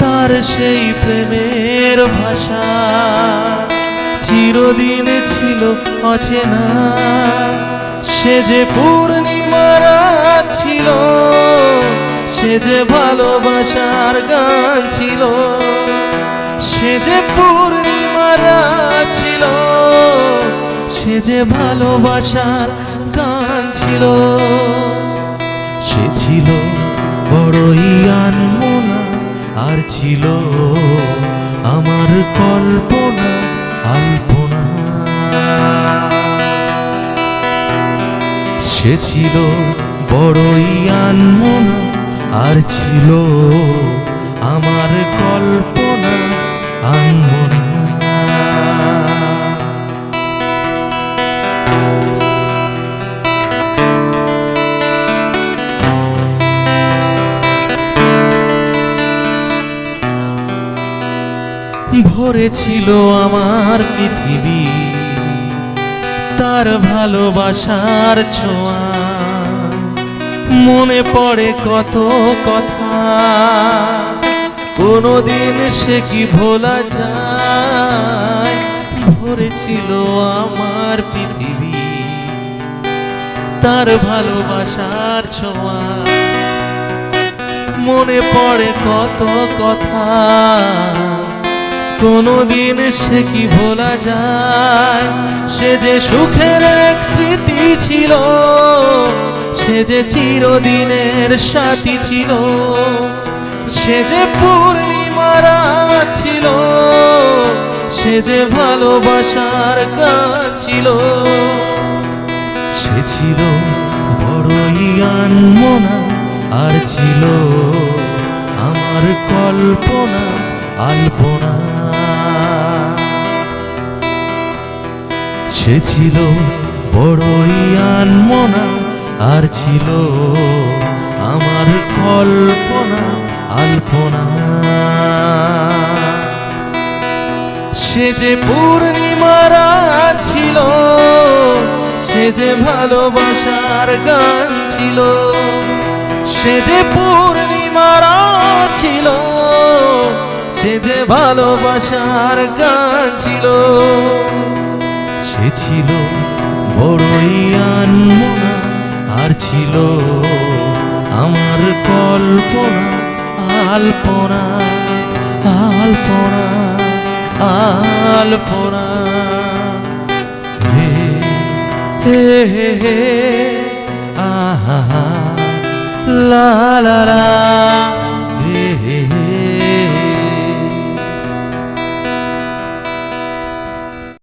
তার সেই প্রেমের ভাষা। চিরদিন ছিল অচেনা। সে যে পূর্ণিমার ছিল, সে যে ভালোবাসার গান ছিল, সে যে পূর্ণিমার ছিল, সে যে ভালোবাসার গান ছিল। সে ছিল বড়ই আনমনা। আর ছিল আমার কল্পনা আলপনা। সে ছিল বড়ই আনমনা আর ছিল আমার কল্পনা আনমনা। ভরেছিল আমার পৃথিবী। তার ভালোবাসার ছোঁয়া। মনে পড়ে কত কথা। কোনোদিন সে কি ভোলা যায়? ভরেছিল আমার পৃথিবী। তার ভালোবাসার ছোঁয়া। মনে পড়ে কত কথা। কোনোদিন সে কি ভোলা যায়? সে যে সুখের এক স্মৃতি ছিল, সে যে চিরদিনের সাথী ছিল, সে যে পূর্ণিমারা ছিল, সে যে ভালোবাসার গান ছিল। সে ছিল বড়ই আনমনা, আর ছিল আমার কল্পনা, আলপনা। সে ছিল বড়ই আনমনা, আর ছিল আমার কল্পনা, আলপনা। সে যে পূর্ণিমারা ছিল, সে যে ভালোবাসার গান ছিল, সে যে পূর্ণিমারা ছিল, সে যে ভালোবাসার গান ছিল। সে ছিল বড়ই আনমনা আর ছিল। আমার কল্পনা, আলপনা আলপনা আলপনা। হে হে হে হে, আহা, লা লা লা।